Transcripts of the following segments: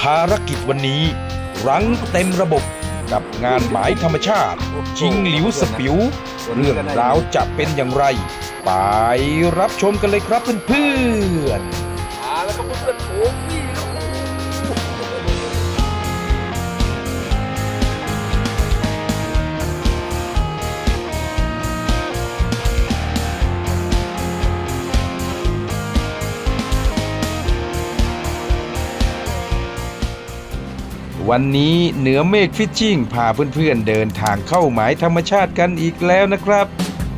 ภารกิจวันนี้รั้งเต็มระบบกับงานหมายธรรมชาติ ชิงหลิวสปิว เรื่องราวจะเป็นอย่างไร ไปรับชมกันเลยครับเพื่อนๆ วันนี้เหนือเมฆฟิชชิ่งพาเพื่อนๆเดินทางเข้าหมายธรรมชาติกันอีกแล้วนะครับ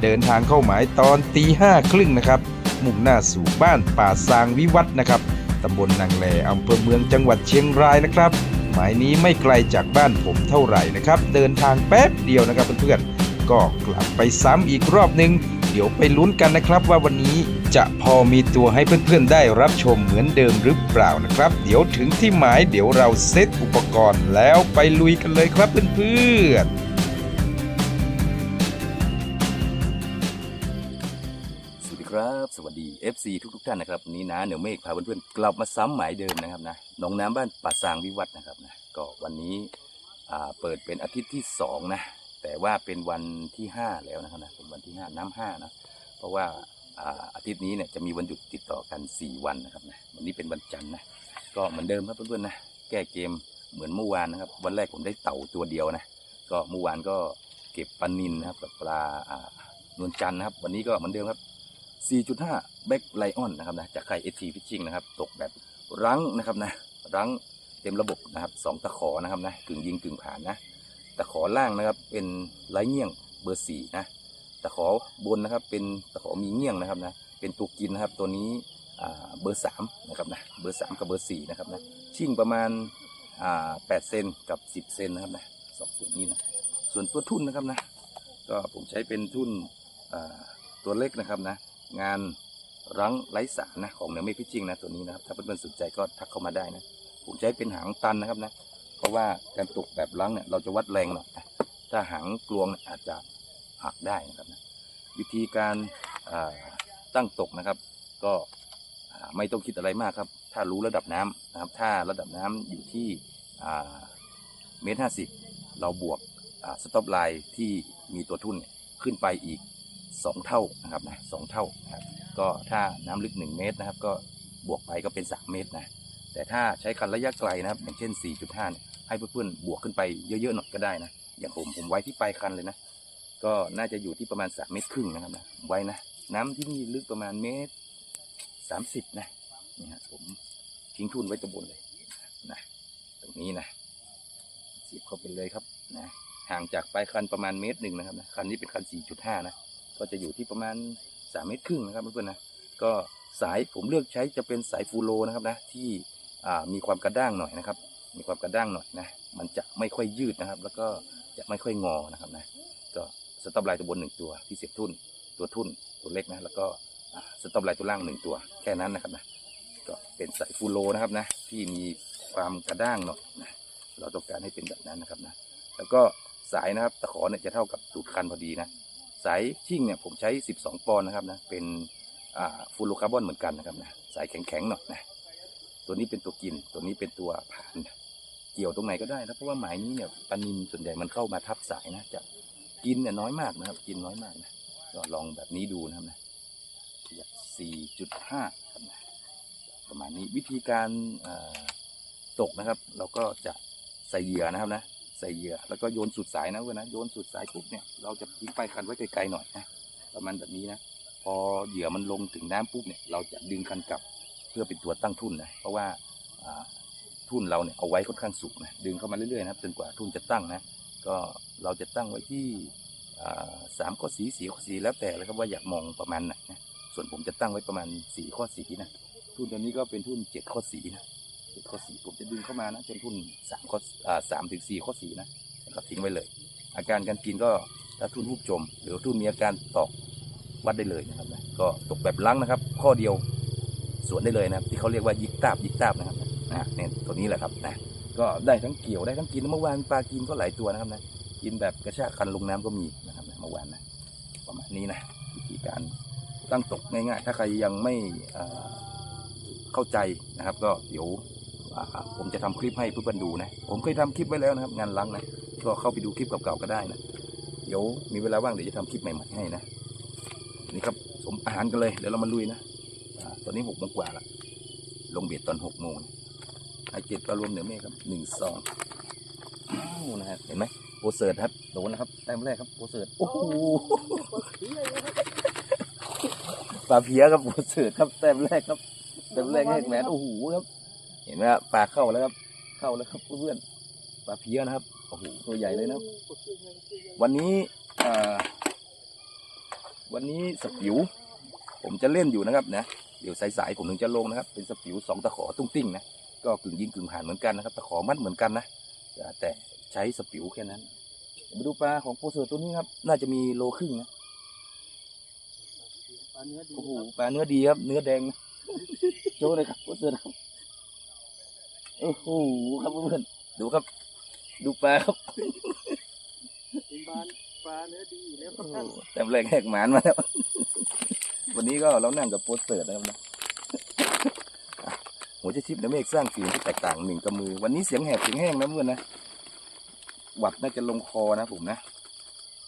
เดินทางเข้าหมายตอนตีห้าครึ่งนะครับ มุ่งหน้าสู่บ้านป่าซางวิวัฒนะครับตำบลนางแลอำเภอเมืองจังหวัดเชียงรายนะครับ หมายนี้ไม่ไกลจากบ้านผมเท่าไหร่นะครับ เดินทางแป๊บเดียวนะครับเพื่อนๆก็กลับไปซ้ำอีกรอบหนึ่ง เดี๋ยวไปลุ้นกันนะครับว่าวันนี้จะพอมีตัวให้เพื่อนๆได้รับชมเหมือนเดิมหรือเปล่านะครับ เดี๋ยวถึงที่หมายเดี๋ยวเราเซตอุปกรณ์แล้วไปลุยกันเลยครับเพื่อนๆสวัสดีครับสวัสดี FC ทุกทุกๆท่านนะครับวันนี้นะเหนือเมฆพาเพื่อนๆกลับมาซ้ำหมายเดิมนะครับนะหนองน้ำบ้านป่าซางวิวัฒนะครับนะก็วันนี้เปิดเป็นอาทิตย์ที่สองนะ แต่ว่าเป็นวันที่ห้าแล้วนะครับนะเป็นวันที่ห้าน้ำห้านะ เพราะว่าอาทิตย์นี้เนี่ยจะมีวันหยุดติดต่อกัน 4 วันนะครับนะวันนี้เป็นวันจันทร์นะก็เหมือนเดิมครับเพื่อนๆนะแก้เกมเหมือนเมื่อวานนะครับ วันแรกผมได้เต่าตัวเดียวนะก็เมื่อวานก็เก็บปลานินนะครับกับปลาอ่านวลจันทร์นะครับ วันนี้ก็เหมือนเดิมครับ 4.5 แบ็คไลออนนะครับนะจากใครเอทีพิชชิงนะครับตกแบบรั้งนะครับนะรั้งเต็มระบบนะครับสองตะขอนะครับนะกึ่งยิงกึ่งผ่านนะ ตะขอล่างนะครับ เป็นไร้เงี้ยงเบอร์สี่นะตะขอบนนะครับ เป็นตะขอมีเงี้ยงนะครับนะเป็นตัวกินนะครับ ตัวนี้เบอร์สามนะครับนะเบอร์สามกับเบอร์สี่นะครับนะชิ่งประมาณแปดเซนกับสิบเซนนะครับนะสองตัวนี้นะส่วนตัวทุ่นนะครับนะก็ผมใช้เป็นทุ่นตัวเล็กนะครับนะงานรั้งไร้สารนะของเหนือเมฆพิจิงนะตัวนี้นะครับถ้าเพื่อนๆสนใจก็ทักเข้ามาได้นะผมใช้เป็นหางตันนะครับนะ เพราะว่าการตกแบบรั้งเนี่ยเราจะวัดแรงหน่อยนะถ้าหางกลวงอาจจะหักได้นะครับนะวิธีการตั้งตกนะครับ ก็ไม่ต้องคิดอะไรมากครับ ถ้ารู้ระดับน้ำนะครับ ถ้าระดับน้ำอยู่ที่เมตรห้าสิบเราบวกสต็อปไลน์ที่มีตัวทุ่นขึ้นไปอีกสองเท่านะครับนะสองเท่านะครับก็ถ้าน้ำลึก 1 เมตรนะครับ ก็บวกไปก็เป็น 3 เมตรนะ แต่ถ้าใช้คันระยะไกลนะครับ อย่างเช่น 4.5เนี่ยให้เพื่อนๆบวกขึ้นไปเยอะๆหน่อยก็ได้นะ อย่างผมผมไว้ที่ปลายคันเลยนะ ก็น่าจะอยู่ที่ประมาณ 3 เมตรครึ่งนะครับนะไว้นะ น้ำที่นี่ลึกประมาณเมตร 30 นะนี่ฮะผมทิ้งทุนไว้ตรงบนเลยนะตรงนี้นะเสียบเข้าไปเลยครับนะห่างจากปลายคันประมาณเมตรหนึ่งนะครับนะคันนี้เป็นคัน 4.5 นะ ก็จะอยู่ที่ประมาณสามเมตรครึ่งนะครับเพื่อนๆนะก็สายผมเลือกใช้จะเป็นสายฟูโรนะครับนะที่ มีความกระด้างหน่อยนะครับ มีความกระด้างหน่อยนะ มันจะไม่ค่อยยืดนะครับ แล้วก็จะไม่ค่อยงอนะครับนะ ก็สต็อปไลน์ตัวบนหนึ่งตัวที่เสียบทุ่น ตัวทุ่นตัวเล็กนะ แล้วก็สต็อปไลน์ตัวล่างหนึ่งตัว แค่นั้นนะครับนะ ก็เป็นสายฟูโรนะครับนะ ที่มีความกระด้างหน่อยนะ เราต้องการให้เป็นแบบนั้นนะครับนะ แล้วก็สายนะครับตะขอเนี่ยจะเท่ากับตูดคันพอดีนะ สายชิ่งเนี่ยผมใช้ 12 ปอนด์นะครับนะ เป็นฟูโรคาร์บอนเหมือนกันนะครับนะ สายแข็งๆหน่อยนะ ตัวนี้เป็นตัวกิน ตัวนี้เป็นตัวผ่านเกี่ยวตรงไหนก็ได้นะเพราะว่าหมายนี้เนี่ยปานินส่วนใหญ่มันเข้ามาทับสายนะจะกินเนี่ยน้อยมากนะครับ กินน้อยมากนะก็ลองแบบนี้ดูนะครับนะ4.5ครับนะประมาณนี้วิธีการตกนะครับ เราก็จะใส่เหยื่อนะครับนะใส่เหยื่อแล้วก็โยนสุดสายนะเพื่อนนะโยนสุดสายปุ๊บเนี่ยเราจะทิ้งปคันไว้ไกลๆหน่อยนะประมาณแบบนี้นะพอเหยื่อมันลงถึงน้ำปุ๊บเนี่ยเราจะดึงคันกลับ เพื่อเป็นตัวตั้งทุ่นนะเพราะว่าทุ่นเราเนี่ยเอาไว้ค่อนข้างสูงนะดึงเข้ามาเรื่อยๆนะครับจนกว่าทุ่นจะตั้งนะก็เราจะตั้งไว้ที่สามข้อสีสี่ข้อสีแล้วแต่เลยครับว่าอยากมองประมาณไหนนะส่วนผมจะตั้งไว้ประมาณสี่ข้อสีนะทุ่นตัวนี้ก็เป็นทุ่นเจ็ดข้อสีนะเจ็ดข้อสีผมจะดึงเข้ามานะจนทุ่นสามข้อสามถึงสี่ข้อสีนะแล้วก็ทิ้งไว้เลย อาการการกินก็ถ้าทุ่นรูปจม หรือทุ่นมีอาการตอกวัดได้เลยนะครับนะก็ตกแบบล้างนะครับ ข้อเดียว วนได้เลยนะครับที่เขาเรียกว่ายิกตาบยิกตาบนะครับนะเนี่ยตัวนี้แหละครับนะก็ได้ทั้งเกี่ยวได้ทั้งกินเมื่อวานปลากินก็หลายตัวนะครับนะกินแบบกระชากคันลงน้ำก็มีนะครับนะเมื่อวานนะประมาณนี้นะวิธีการตั้งตกง่ายๆถ้าใครยังไม่เข้าใจนะครับ ก็เดี๋ยวผอ่าผมจะทำคลิปให้เพื่อนๆดูนะ ผมเคยทำคลิปไว้แล้วนะครับ งานล้างนะก็เข้าไปดูคลิปเก่าๆก็ได้นะเดี๋ยวมีเวลาว่างเดี๋ยวจะทำคลิปใหม่ๆให้นะนี่ครับสมอาหารกันเลยเดี๋ยวเรามาลุยนะ อนนี้หกโมงกว่าละลงเบียดตอนหกโมงไอเจ็ดปลารวมเหนือเมฆครับหนึ่งสองอ้นะครับเห็นไหมโปรเซิร์ตครับโดนนะครับแต้มแรกครับโปรเซิร์ตโอ้โหปลาเพียครับโปรเซิร์ตครับแต้มแรกครับแต้มแรกแหกแหวนโอ้โหครับ เห็นไหมครับปลาเข้าแล้วครับเข้าแล้วครับเพื่อนปลาเพียนะครับโอ้โหตัวใหญ่เลยนะครับ วันนี้อ่าวันนี้สปิวผมจะเล่นอยู่นะครับนะ เดี๋ยวสายๆผมถึงจะลงนะครับ เป็นสปิวสองตะขอตุ้งติ้งนะก็กึ่งยิงกึ่งผ่านเหมือนกันนะครับตะขอมัดเหมือนกันนะแต่แต่ใช้สปิวแค่นั้นมาดูปลาของโปรเซอร์ตัวนี้ครับ น่าจะมีโลครึ่งนะปลาเนื้อดีโอ้โหครับปลาเนื้อดีครับ เนื้อแดงนะโชว์เลยครับโปรเซอร์ครับโอ้โหครับเพื่อนๆดูครับ ดูปลาครับเป็นปลาปลาเนื้อดีอยู่แล้วคโอ้รับโหแต้มแรกแหกหมานมาแล้ว วันนี้ก็เรานั่งกับโปสเตอร์นะครับนะหัวใจชิปนะเมฆสร้างเสียงที่แตกต่างหนึ่งกับมือ วันนี้เสียงแหบเสียงแห้งนะเพื่อนนะหวัดน่าจะลงคอนะผมนะ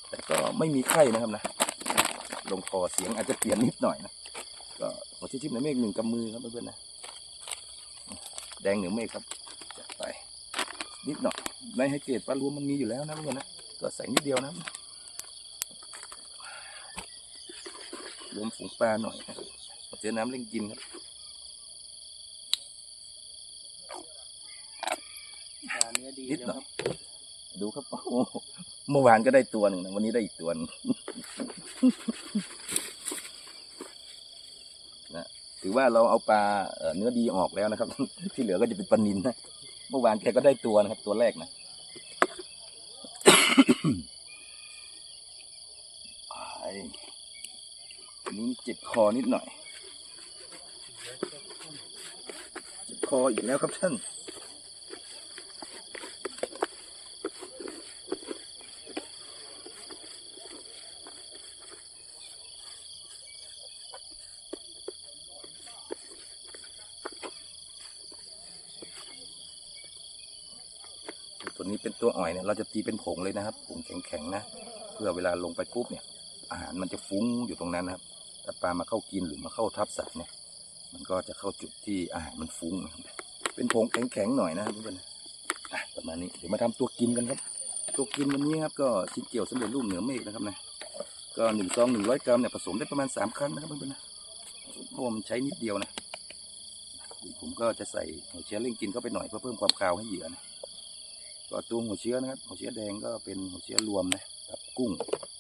แต่ก็ไม่มีไข้นะครับนะ ลงคอเสียงอาจจะเปลี่ยนนิดหน่อยนะ ก็หัวชิปนะเมฆหนึ่งกับมือครับเพื่อนนะแดงเหนือเมฆครับจัดไปนิดหน่อยในให้เกตปลารวมมันมีอยู่แล้วนะเพื่อนนะก็ใส่นิดเดียวนะ รวมฝูงปลาหน่อยนะครับเจอน้ำเล่งกินครับปลาเนื้อดีนิดหน่แล้อวยครับดูครับโอ้โหเมื่อวานก็ได้ตัวหนึ่งนะวันนี้ได้อีกตัวหนึงนะถือว่าเราเอาปลาเอ่อเนื้อดีออกแล้วนะครับ ที่เหลือก็จะเป็นปลานินนะเมื่อวานแกก็ได้ตัวนะครับ ตัวแรกนะ ไอ้อันนี้ เจ็บคอนิดหน่อย เจ็บคออีกแล้วครับท่านตัวนี้เป็นตัวอ่อยเนี่ยเราจะตีเป็นผงเลยนะครับผงแข็งๆนะ เพื่อเวลาลงไปปุ๊บเนี่ย อาหารมันจะฟุ้งอยู่ตรงนั้นนะครับ ถ้าปลามาเข้ากินหรือมาเข้าทับสัตว์เนี่ย มันก็จะเข้าจุดที่อาหารมันฟุ้งนะครับเป็นผงแข็งๆหน่อยนะครับเพื่อนๆประมาณนี้เดี๋ยวมาทำตัวกินกันครับ ตัวกินวันนี้ครับก็ชิ้นเกี่ยวสำเร็จรูปเหนือเมฆนะครับนะก็หนึ่งซองหนึ่งร้อยกรัมเนี่ยผสมได้ประมาณสามครั้งนะครับเพื่อนๆนะเพราะว่ามันใช้นิดเดียวนะผมก็จะใส่หัวเชื้อเร่งกินเข้าไปหน่อยเพื่อเพิ่มความคาวให้เหยื่อนะก็ตัวหัวเชื้อนะครับหัวเชื้อแดงก็เป็นหัวเชื้อรวมนะกับกุ้ง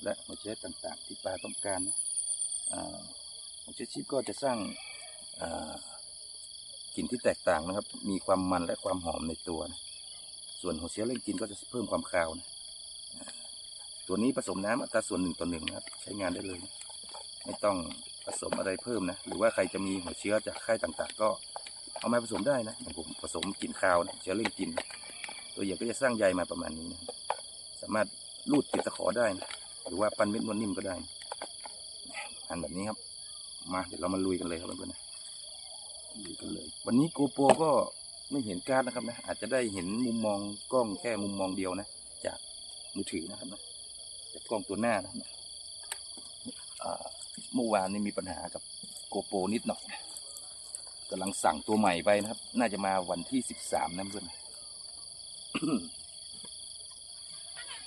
และหัวเชื้อต่างๆ ที่ปลาต้องการนะ อ่าหัวเชื้อชีพก็จะสร้างกลิ่นที่แตกต่างนะครับ มีความมันและความหอมในตัวนะส่วนหัวเชื้อเร่งกินก็จะเพิ่มความคาวนะตัวนี้ผสมน้ำอัตราส่วนหนึ่งต่อหนึ่งนะครับ ใช้งานได้เลย ไม่ต้องผสมอะไรเพิ่มนะ หรือว่าใครจะมีหัวเชื้อจากค่ายต่างๆ ก็เอามาผสมได้นะอย่างผมผสมกลิ่นคาวนะเชื้อเร่งกิน ตัวเหยื่อก็จะสร้างใยมาประมาณนี้นะสามารถลูดติดตะขอได้นะหรือว่าปั้นเม็ดนวลนิ่มก็ได้นะันแบบนี้ครับ มาเดี๋ยวเรามาลุยกันเลยครับเพื่อนๆนะลุยกันเลย วันนี้โกโปรก็ไม่เห็นการ์ดนะครับนะ อาจจะได้เห็นมุมมองกล้องแค่มุมมองเดียวนะ จากมือถือนะครับนะจากกล้องตัวหน้านะเมื่อวานนี้มีปัญหากับโกโปรนิดหน่อยกำลังสั่งตัวใหม่ไปนะครับ น่าจะมาวันที่สิบสามนะเพื่อนๆ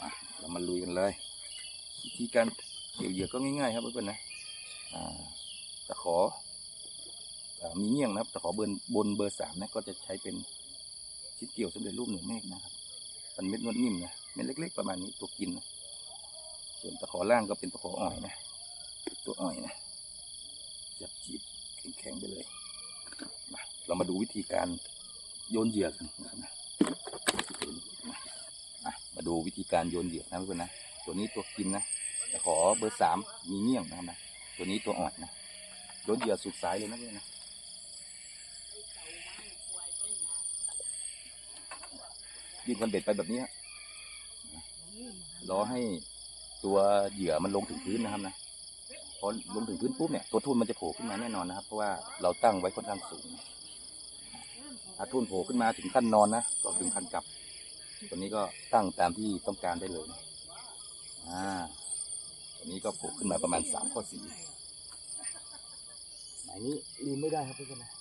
มาเรามาลุยกันเลย วิธีการเกี่ยวเหยื่อก็ง่ายๆ ครับเพื่อนๆนะ ตะขออมีเงี้ยงนะครับตะขอเบนบนเบอร์สามนะก็จะใช้เป็นชิ้นเกี่ยวสำเร็จรูปหนึ่งเมฆนะครับเป็นเม็ดนวดนิ่มนะเม็ดเล็ก ๆ ประมาณนี้ตัวกินนะส่วนตะขอล่างก็เป็นตะขออ่อยนะ ตัวอ่อยนะจับจีบแข็งๆไปเลยมาเรามาดูวิธีการโยนเหยื่อกันนะครับนะมาดูวิธีการโยนเหยื่อนะเพื่อนนะ ตัวนี้ตัวกินนะต่ขอเบอร์สามมีเงี้ยงนะครับนะ ตัวนี้ตัวอ่อนนะโยนเหยื่อสุดสายเลยนะเพื่อนนะยื่นคันเบ็ดไปแบบนี้ฮะรอให้ตัวเหยื่อมันลงถึงพื้นนะครับนะพอลงถึงพื้นปุ๊บเนี่ยตัวทุ่นมันจะโผล่ขึ้นมาแน่นอนนะครับ เพราะว่าเราตั้งไว้ค่อนข้างสูงอาทุ่นโผล่ขึ้นมาถึงขั้นนอนนะก็ถึงขั้นกลับ ตัวนี้ก็ตั้งตามที่ต้องการได้เลยอ่า นี้ก็โผล่ขึ้นมาประมาณสามข้อสี่หมายนี้ลืมไม่ได้ครับเพื่อนๆนะ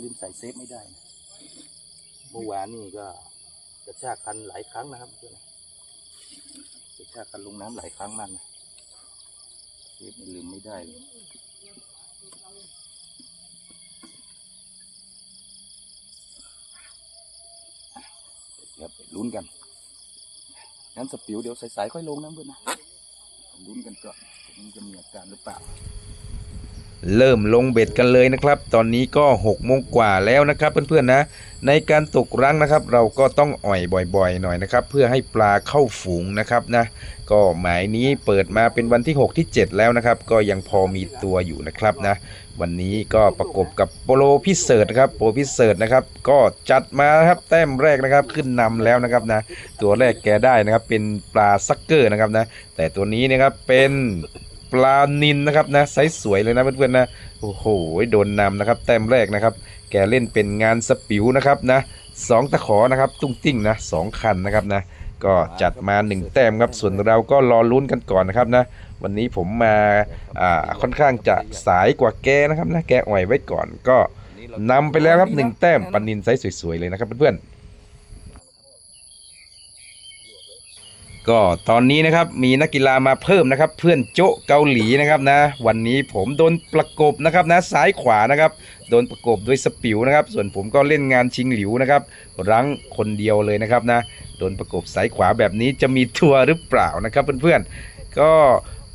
ลืมใส่เซฟไม่ได้นะเมื่อวานนี่ก็กระชากคันหลายครั้งนะครับเพื่อนๆนะกระชากคันลงน้ำหลายครั้งมากนะเซฟนี่ลืมไม่ได้เลยเดี๋ยวไปลุ้นกัน งั้นสปิวเดี๋ยวสายๆค่อยลงนะเพื่อนนะลุ้นกันก่อนมันจะมีอาการหรือเปล่า เริ่มลงเบ็ดกันเลยนะครับ ตอนนี้ก็6กโมงกว่าแล้วนะครับ เพื่อนๆนะ ในการตกรั้งนะครับ เราก็ต้องอ่อยบ่อยๆ หน่อยนะครับ เพื่อให้ปลาเข้าฝูงนะครับนะก็หมายนี้เปิดมาเป็นวันที่ 6 ที่ 7 แล้วนะครับ ก็ยังพอมีตัวอยู่นะครับนะ วันนี้ก็ประกบกับโปโลพิเศษนะครับโปรพิเศษนะครับ ก็จัดมาครับแต้มแรกนะครับขึ้นนำแล้วนะครับนะ ตัวแรกแกได้นะครับเป็นปลาซักเกอร์นะครับนะ แต่ตัวนี้นะครับเป็น ปลานินนะครับนะไซส์สวยเลยนะเพื่อนๆนะโอ้โหโดนนำนะครับ แต้มแรกนะครับ แกเล่นเป็นงานสปิวนะครับนะสองตะขอนะครับ ตุ้งติ้งนะสองคันนะครับนะก็จัดมาหนึ่งแต้มครับส่วนเราก็รอลุ้นกันก่อนนะครับนะวันนี้ผมมาอ่าค่อนข้างจะสายกว่าแกนะครับนะแกอ่อยไว้ก่อนก็นำไปแล้วครับหนึ่งแต้มปลานินไซส์สวยๆเลยนะครับเพื่อนๆ ก็ตอนนี้นะครับมีนักกีฬามาเพิ่มนะครับ เพื่อนโจะเกาหลีนะครับนะ วันนี้ผมโดนประกบนะครับนะซ้ายขวานะครับโดนประกบด้วยสปิวนะครับ ส่วนผมก็เล่นงานชิงหลิวนะครับ รั้งคนเดียวเลยนะครับนะโดนประกบซ้ายขวาแบบนี้จะมีตัวหรือเปล่านะครับเพื่อนๆก็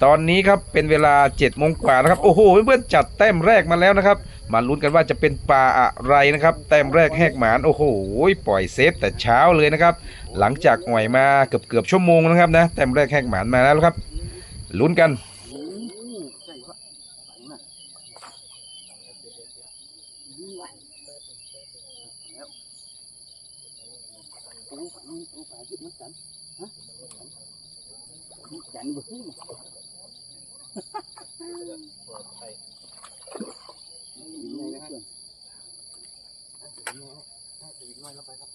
ตอนนี้ครับเป็นเวลา7จ็ดโมงกว่านะครับโอ้โหเพื่อนๆจัดแต้มแรกมาแล้วนะครับ มาลุ้นกันว่าจะเป็นปลาอะไรนะครับ แต้มแรกแหกหมานโอ้โหปล่อยเซฟแต่เช้าเลยนะครับ หลังจากอ่อยมาเกือบเกือบชั่วโมงนะครับนะแต้มแรกแหกหมานมาแล้วครับ ลุ้นกันใส่วะใส่น่ะยิงไว้แล้วโอ้ฝังโอ้ฝังยึดมันกันฮะจันบ่ขึ้นยิงไงนะเพื่อนยิงไงนะยิงไงแล้วไปครับ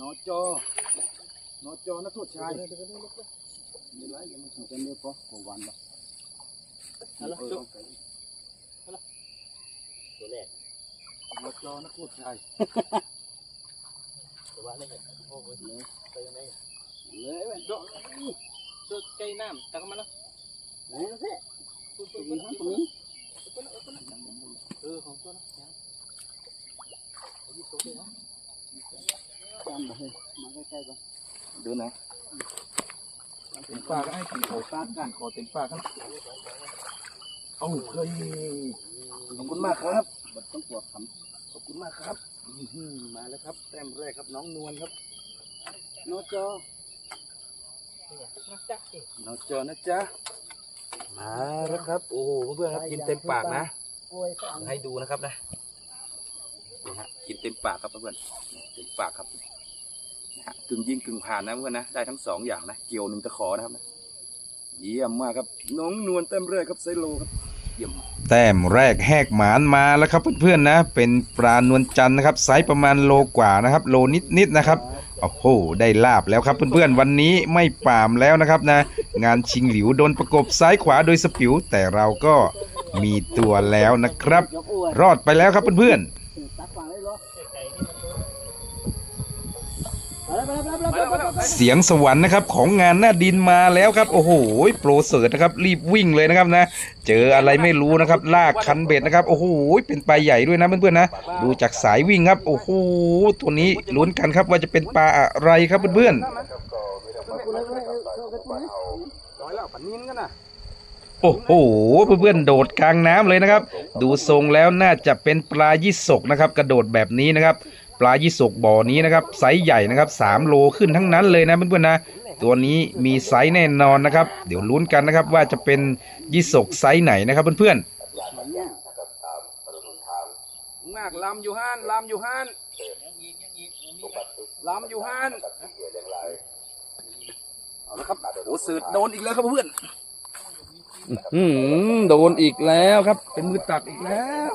นอจอนอ จอนักโทษชายไม่ไรยังไม่ถึงจะเนื้อปะของวันปะฮัลโหลตัวแร กนอจอนักโทษชายตัววันนี่โอ้โหเลยไปยังไงเลยเว้ยโดดตัวใกล้น้ำตักมันนะไหนนะพี่ตรงนี้ตรงนี้เออของตัวนะยังเอาอยู่ตัวเดียวนะจำมาเลยมาใกล้ๆกันดูนะเต็มปากให้กินโขปากกันขอเต็มปากครับโอ้เฮ้ยขอบคุณมากครับบัดต้องปวดคขอบคุณมากครับำอื้อหือมาแล้วครับ แต้มแรกครับน้องนวลครับนอจอนักจักสินอจอนะจ๊ะ มาแล้วครับ โอ้โหเพื่อนๆครับกินเต็มปากนะโอ้ยฟังให้ดูนะครับนะนี่ฮะกินเต็มปากครับเพื่อนๆเต็มปากครับนะ ฮะกึ่งยิงกึ่งผ่านนะเพื่อนนะได้ทั้งสองอย่างนะเกี่ยวหนึ่งตะขอนะครับนะเยี่ยมมากครับน้องนวลเต็มเลยครับไซโลครับเยี่ยมแต้มแรกแหกหมานมาแล้วครับเพื่อนๆนะ เป็นปลานวลจันทร์นะครับไซส์ประมาณโลกว่านะครับ โลนิดๆนะครับโอ้โหได้ลาบแล้วครับเพื่อนๆวันนี้ไม่ปามแล้วนะครับนะ งานชิงหลิวโดนประกบซ้ายขวาโดยสปิวแต่เราก็มีตัวแล้วนะครับ รอดไปแล้วครับเพื่อนๆ เสียงสวรรค์นะครับของงานหน้าดินมาแล้วครับ โอ้โหโปรเสิร์ตนะครับ รีบวิ่งเลยนะครับนะ เจออะไรไม่รู้นะครับ ลากคันเบ็ดนะครับ โอ้โหเป็นปลาใหญ่ด้วยนะเพื่อนๆนะ ดูจากสายวิ่งครับ โอ้โหตัวนี้ลุ้นกันครับว่าจะเป็นปลาอะไรครับเพื่อนๆร้อยแล้วปันนินกันนะโอ้โหเพื่อนๆโดดกลางน้ำเลยนะครับ ดูทรงแล้วน่าจะเป็นปลายี่สกนะครับ กระโดดแบบนี้นะครับ ปลายี่สกบ่อนี้นะครับไซส์ใหญ่นะครับ3โลขึ้นทั้งนั้นเลยนะเพื่อนๆนะตัวนี้มีไซส์แน่นอนนะครับ เดี๋ยวลุ้นกันนะครับว่าจะเป็นยี่สกไซส์ไหนนะครับเพื่อนๆมากลำอยู่ห้านลำอยู่ห้านลำอยู่ห้านเอาละครับโอ้สืดโดนอีกแล้วครับเพื่อนอืมโดนอีกแล้วครับ เป็นมือตักอีกแล้ว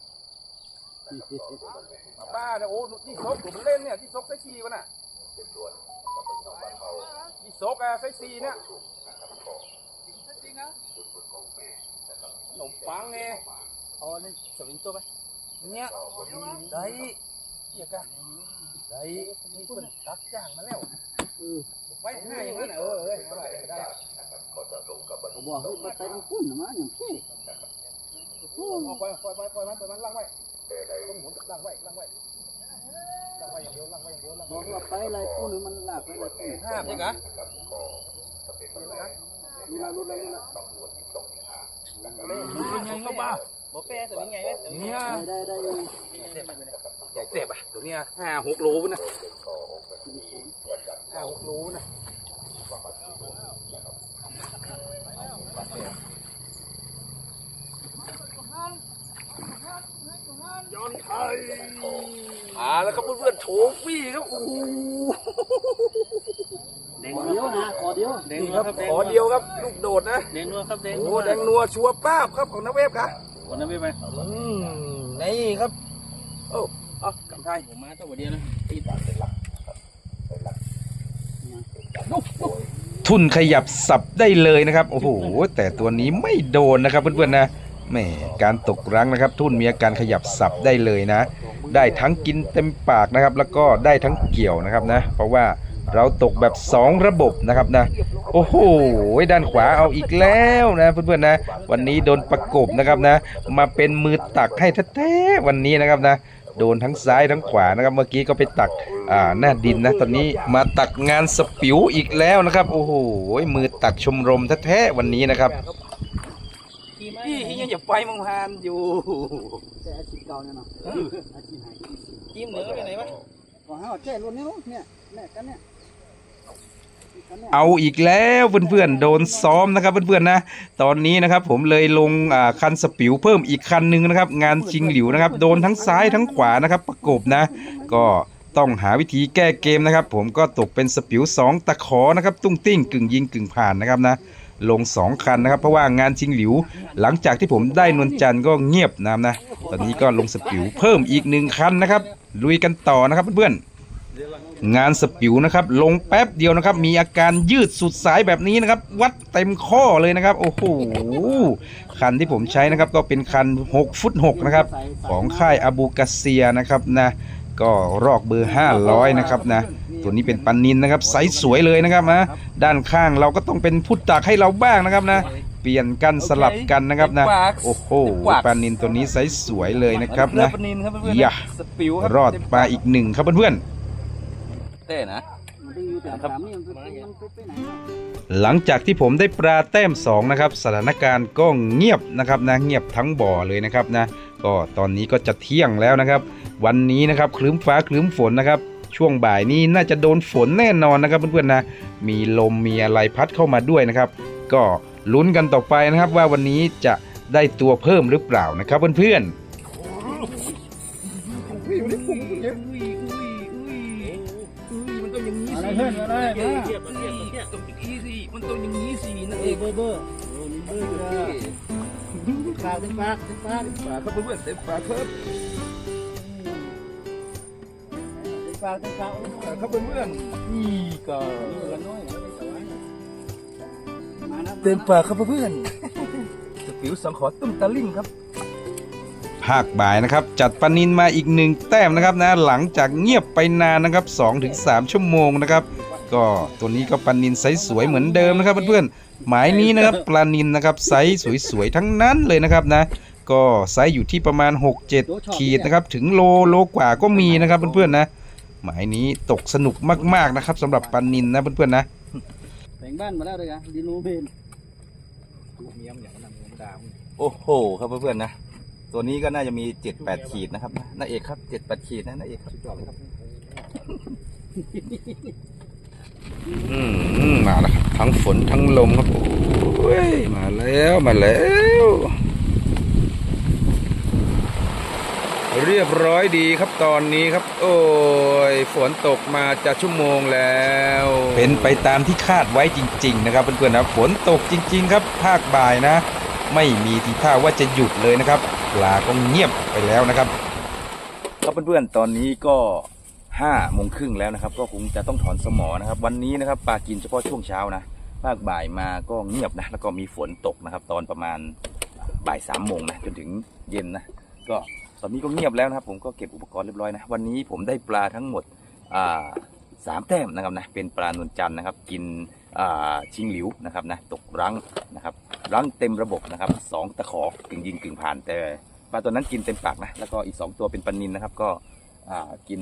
ป้าเนี่ยโอ้ที่ซกผมเล่นเนี่ยที่ซกไซซีวะน่ะที่ซกอะไซซีเนี่ยขนมปังไงอ๋อนี่สวิงตัวไปเนี่ยได้เกี่ยกันได้มีคนตักจ้างมาแล้วไว้ให้อย่างนั้นน่ะเออเออเอาไว้ได้ก็บอกเฮ้ยมาเต็มคุณมาอย่างพี่เอาปล่อยปล่อยปล่อยปล่อยมันปล่อยมันล่างไว้ ต้องหมุนล่างไว้ล่างไว้ล่างไว้อย่างเดียวล่างไว้อย่างเดียวล่างบไว้อกว่าไปอะไรคุณมันลากไปอะไรคุณห้าใช่กะมีอะไรรู้อะไรรู้อะไรยังไงก็บ้าโมเป้สวิงไงเว้ยเนี่ยได้ได้ได้ใหญ่เจ็บอะตัวเนี้ยห้าหกโลนะห้าหกโลนะ อ่าแล้วครับเพื่อนๆโชฟี่ครับโอ้โหขอเดียวนะขอเดียวแดงนี่นัควรับครับแดงขอเดียวครับลูกโดดนะแดงนัวครับแดงโอ้แดงนัวชัวร์ป้าบครับของนักเวฟครับวันนั้นไม่ไปอืมนี่ครับโอ้เอากำไทยผมมาตัวเดียวนะตีตาทุนขยับสับได้เลยนะครับ โอ้โห แต่ตัวนี้ไม่โดนนะครับเพื่อนๆนะ แม่การตกรั้งนะครับทุ่นมีอาการขยับสับได้เลยนะ ได้ทั้งกินเต็มปากนะครับ แล้วก็ได้ทั้งเกี่ยวนะครับนะ เพราะว่าเราตกแบบ 2 ระบบนะครับนะ โอ้โหด้านขวาเอาอีกแล้วนะเพื่อนๆนะ วันนี้โดนประกบนะครับนะ มาเป็นมือตักให้แท้ๆวันนี้นะครับนะโดนทั้งซ้ายทั้งขวานะครับ เมื่อกี้ก็ไปตักอ่าหน้าดินนะ ตอนนี้มาตักงานสปิวอีกแล้วนะครับ โอ้โหมือตักชมรมแท้ๆวันนี้นะครับ ยังอย่าไปมังพานอยู่แต่อาชีพเก่าเนี่ยเนาะอาชีพไหนจิ้มเหนือไปไหนวะก็ห้าแจ้รุ่นนี้เนี่ยแม่กันเนี่ยเอาอีกแล้วเพื่อนๆโดนซ้อมนะครับเพื่อนๆนะ ตอนนี้นะครับผมเลยลงอ่าคันสปิวเพิ่มอีกคันหนึ่งนะครับ งานชิงหลิวนะครับโดนทั้งซ้ายทั้งขวานะครับประกบนะ ก็ต้องหาวิธีแก้เกมนะครับ ผมก็ตกเป็นสปิวสองตะขอนะครับ ตุ้งติ้งกึ่งยิงกึ่งผ่านนะครับนะ ลง 2 คันนะครับ เพราะว่างานชิงหลิว หลังจากที่ผมได้นวลจันทร์ก็เงียบนะครับนะตอนนี้ก็ลงสปิวเพิ่มอีกหนึ่งคันนะครับลุยกันต่อนะครับเพื่อนๆงานสปิวนะครับ ลงแป๊บเดียวนะครับ มีอาการยืดสุดสายแบบนี้นะครับ วัดเต็มข้อเลยนะครับ โอ้โหคันที่ผมใช้นะครับก็เป็นคัน 6 ฟุต6นะครับของค่ายอาบูกาเซียนะครับนะ ก็รอกเบอร์ 500 นะครับนะ ตัวนี้เป็นปันนินนะครับไซส์สวยเลยนะครับนะ ด้านข้างเราก็ต้องเป็นพุทตักให้เราบ้างนะครับนะ เปลี่ยนกันสลับกันนะครับนะ โอ้โหปลานินตัวนี้ไซส์สวยเลยนะครับเนื้อนะปลานินครับเพื่อนอย่าสปิวครับรอดมาอีกหนึ่งครับเพื่อนเต้นะมันได้อยู่แต่สามนี่มันไปมันไปไหนๆหลังจากที่ผมได้ปลาแต้ม2นะครับสถานการณ์ก็เงียบนะครับนะเงียบทั้งบ่อเลยนะครับนะ ก็ตอนนี้ก็จะเที่ยงแล้วนะครับ วันนี้นะครับคลึ้มฟ้าคลึ้มฝนนะครับ ช่วงบ่ายนี้น่าจะโดนฝนแน่นอนนะครับเพื่อนๆนะมีลมมีอะไรพัดเข้ามาด้วยนะครับ ก็ลุ้นกันต่อไปนะครับว่าวันนี้จะได้ตัวเพิ่มหรือเปล่านะครับเพื่อนๆอะไรเพื่อนอะไรเทียบเทียบเทียบเทียบต้องอย่างนี้สิมันต้องอย่างนี้สินั่นเอเอองเบอร์เบอร์โอ้นี่เบอร์ปากเป็นปากเป็นปากปลาครับเพื่อนเต็มปลาครับ ป็นปากเป็นปากปลาครับเพื่อนๆนี่ก็น้อยมานะเต็มปลาครับเพื่อนๆสปิวสังขอตุ้มตะลิ่งครับภาคบ่ายนะครับ จัดปลานินมาอีกหนึ่งแต้มนะครับนะหลังจากเงียบไปนานนะครับ2-3 ชั่วโมงนะครับก็ตัวนี้ก็ปลานินไซส์สวยเหมือนเดิมนะครับเพื่อนๆหมายนี้นะครับปลานินนะครับไซส์สวยๆทั้งนั้นเลยนะครับนะ ก็ไซส์อยู่ที่ประมาณ 6-7 ขีดนะครับถึงโลโลกว่าก็มีนะครับเพื่อนๆนะ หมายนี้ตกสนุกมากๆนะครับสำหรับปลานินนะเพื่อนๆนะแต่งบ้านมาแล้วเลยอะดินูเบนดูเมียมอย่างนั้นมันดามโอ้โหครับเพื่อนๆนะตัวนี้ก็น่าจะมีเจ็ดแปดขีดนะครับนะนาเอกครับเจ็ดแปดขีดนะนาเอกครับสุดยอดเลยครับอืมมาแล้วครับทั้งฝนทั้งลมครับโอ้ยมาแล้วมาแล้ว เรียบร้อยดีครับ ตอนนี้ครับ โอ้ยฝนตกมาจะชั่วโมงแล้ว เป็นไปตามที่คาดไว้จริง ๆ นะครับเพื่อนๆนะฝนตกจริง ๆ ครับ ภาคบ่ายนะ ไม่มีทีท่าว่าจะหยุดเลยนะครับปลาก็เงียบไปแล้วนะครับครับเพื่อนๆตอนนี้ก็ห้าโมงครึ่งแล้วนะครับ ก็คงจะต้องถอนสมอนะครับ วันนี้นะครับปลากินเฉพาะช่วงเช้านะภาคบ่ายมาก็เงียบนะ แล้วก็มีฝนตกนะครับ ตอนประมาณบ่ายสามโมงนะจนถึงเย็นนะก็ ตอนนี้ก็เงียบแล้วนะครับ ผมก็เก็บอุปกรณ์เรียบร้อยนะ วันนี้ผมได้ปลาทั้งหมดสามแต้มนะครับนะ เป็นปลานวลจันทร์นะครับ กินชิงหลิวนะครับนะ ตกรังนะครับ รังเต็มระบบนะครับสองตะขอกึ่งยิงกึ่งผ่าน แต่ปลาตัวนั้นกินเต็มปากนะ แล้วก็อีกสองตัวเป็นปลานินนะครับ ก็กิน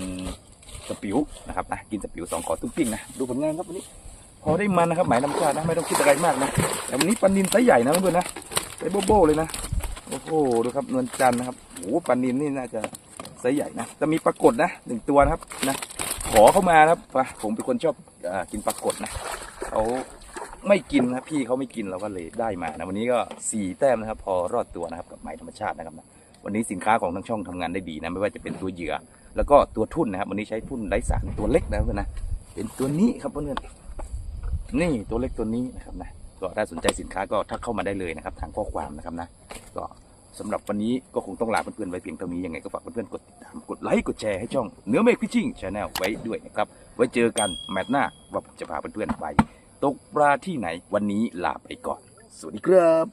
สปิวนะครับนะ กินสปิวสองขอตุ้งปิ้งนะ ดูผลงานครับวันนี้ พอได้มันนะครับ หมายน้ำชาตินะ ไม่ต้องคิดอะไรมากนะ แต่วันนี้ปลานินไซส์ใหญ่นะเพื่อนนะไซส์โบโบเลยนะ โอ้โหดูครับนวลจันทร์นะครับโอ้หปลานินนี่น่าจะไซส์ใหญ่นะจะมีปลากดนะหนึ่งตัวนะครับนะขอเข้ามานะครับผมเป็นคนชอบอกินปลากดนะเขาไม่กินนะพี่เขาไม่กินเราก็เลยได้มานะวันนี้ก็สี่แต้มนะครับ พอรอดตัวนะครับกับไม้ธรรมชาตินะครับนะวันนี้สินค้าของทั้งช่องทำงานได้ดีนะไม่ว่าจะเป็นตัวเหยื่อ แล้วก็ตัวทุ่นนะครับ วันนี้ใช้ทุ่นไร้สารตัวเล็กนะเพื่อนนะเป็นตัวนี้ครับเพื่อนนี่ตัวเล็กตัวนี้นะครับนะ ก็ถ้าสนใจสินค้าก็ทักเข้ามาได้เลยนะครับ ทางข้อความนะครับนะ ก็สำหรับวันนี้ก็คงต้องลาเพื่อนๆไว้เพียงเท่านี้ยังไงก็ฝากเพื่อนๆกดติดตามกดไลค์กดแชร์ให้ช่องเนื้อเมฆพิชิ่งชาแนลไว้ด้วยนะครับ ไว้เจอกันแมตช์หน้าว่าผมจะพาเพื่อนๆไป ตกปลาที่ไหนวันนี้ลาไปก่อน สวัสดีครับ